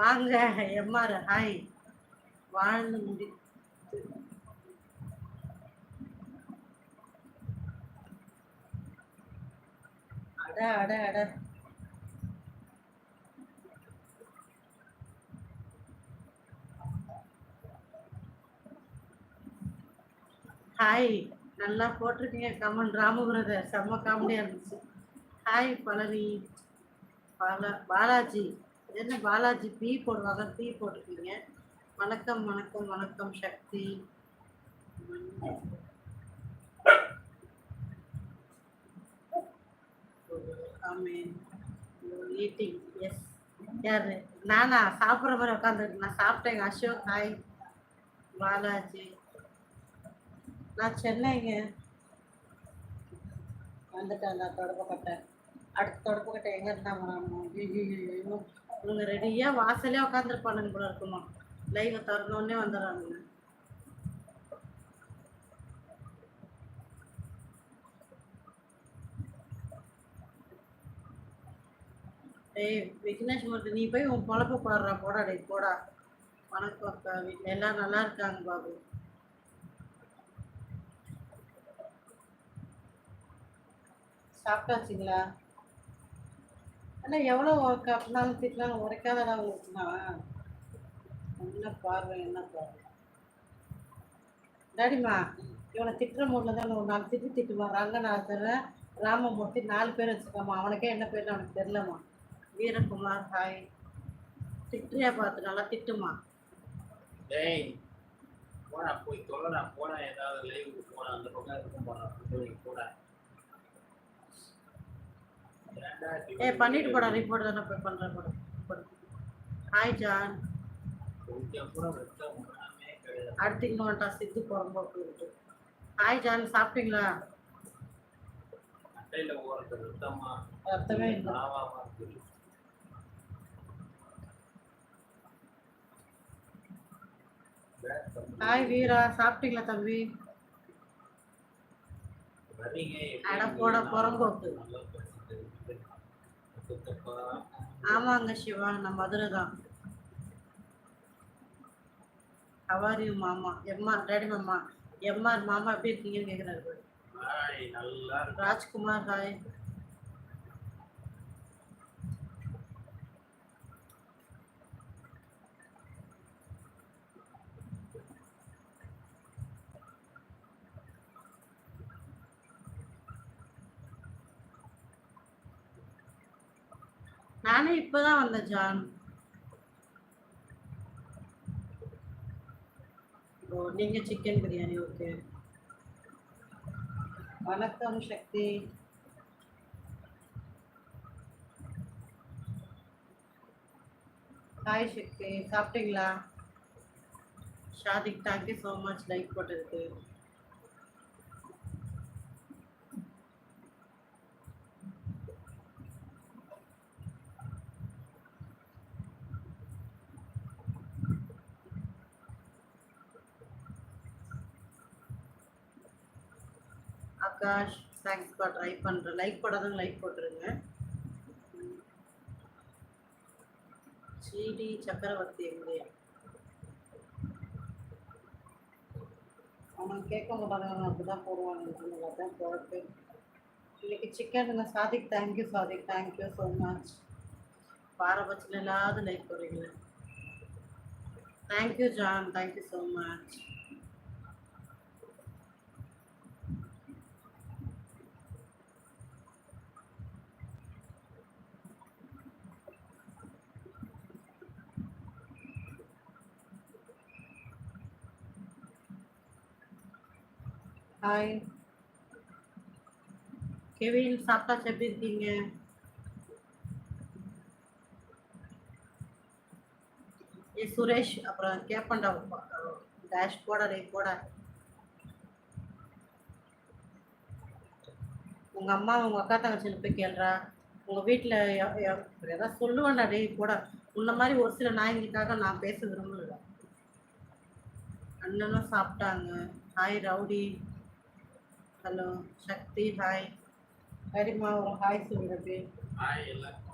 வாங்க MR hi. வாழ்ந்து முடி அட அட அட. ஹாய். நல்லா போட்டிருக்கீங்க கமன் ராமபுரதர் செம்ம காமெடியாக இருந்துச்சு. ஹாய் பழனி பாலா பாலாஜி. என்ன பாலாஜி பி போடுவாங்க? பி போட்டிருக்கீங்க. வணக்கம் வணக்கம் வணக்கம் சக்தி. ஆமீன் ஈட்டிங் எஸ் யாரு? நானா? சாப்பிட்ற மாதிரி உட்காந்துருக்கு நான் சாப்பிட்டேங்க. அசோக் ஹாய் பாலாஜி. நான் சென்னைங்க. வந்துட்டேன். நான் தொடப்பக்கட்டை அடுத்து தொடப்பக்கட்டை எங்கே இருந்தாங்க வரணும் இவங்க ரெடியாக வாசலே உட்காந்துருப்பானுங்க கூட இருக்குமா? லைவை திறந்தோடனே வந்துடுறானுங்க. டேய் விக்னேஷ் மூர்த்தி நீ போய் உன் பொழப்பு பாடுறா போடா டே போடா. வணக்கம் அக்கா வீட்டில் எல்லாம் நல்லா இருக்காங்க பாபு. சாப்பிட்டாச்சுங்களா? ஆனால் எவ்வளோ கட்டினாலும் திட்டினாலும் உரைக்காதடா உங்களுக்குண்ணா என்ன பார்வை என்ன பார்வை? டாடிமா இவனை திட்டுற மூடில் தான் ஒரு நாலு திட்டு திட்டுமா ரங்கநாதர் ராமமூர்த்தி நாலு பேர் வச்சுக்கோமா அவனுக்கே என்ன பேர்னு அவனுக்கு தெரிலம்மா வீரகுமார் ஹாய் திட்டுறியா பார்த்து நல்லா திட்டுமா டேய் போனா போய் தொலைடா போனா ஏதாவது லைவுக்கு போடா அந்த பக்கம் இருக்கும் போனா போய் போடா ஏன்டா இப்படி ஏ பண்ணிட்டு போடா ரிப்போர்ட் தானே போய் பண்ணுறேன் போட போடு. ஹாய் ஜான் அடுத்து இன்னொன்ட்டா சித்து புறம்போக்கு ஹாய் ஜான் சாப்பிட்டீங்களா? அர்த்தமே இல்லை. ஹாய் வீரா சாப்பிட்டீங்களா தம்பி? அட போட புறம்போக்கு. ஆமாங்க சிவா நான் மதுரை தான் ஹவாரியூ மாமா? எம்ஆர் டேடி மாமா. எம்ஆர் மாமா எப்படி இருக்கீங்கன்னு கேட்குறாரு ராஜ்குமார் ஹாய் நானே இப்பதான் வந்தேன் ஜான். ஓ நீங்க சிக்கன் பிரியாணி ஓகே வணக்கம் சக்தி. ஹாய் சக்தி. சாப்பிட்டீங்களா? Shadiq thank you so much like போட்டதுக்கு ஆகாஷ் தேங்க்ஸ்ப்பா ட்ரை பண்ணுறேன் லைக் போடாதவங்க லைக் போட்டுருங்க. சிடி சக்கரவர்த்தி எங்கேயா அவன் கேட்க மாட்டாங்க அப்படி தான் போடுவாங்க அதான் போட்டு. இன்னைக்கு chicken Sadiq thank you Sadiq. Thank you so much பாரபட்சம் இல்லாத லைக் போடுறீங்க thank you John thank you so much hi Kevin சாப்பிட்டாச்சு எப்படி இருக்கீங்க? ஏ சுரேஷ் அப்புறம் கேப்பண்டா டேஷ் போட ரே போட உங்கள் அம்மா உங்கள் அக்கா தங்கச்சியில் போய் கேள்றா. உங்கள் வீட்டில் ஏதாவது சொல்லுவேன்டா டே போட. உன்ன மாதிரி ஒரு சில நாய்களுக்காக நான் பேச விரும்பல. அண்ணனும் சாப்பிட்டாங்க. Hi rowdy. Hello Sakthi hi Harima ஒரு ஹாய் சொல்லுங்க ஹாய் எல்லாருக்கும்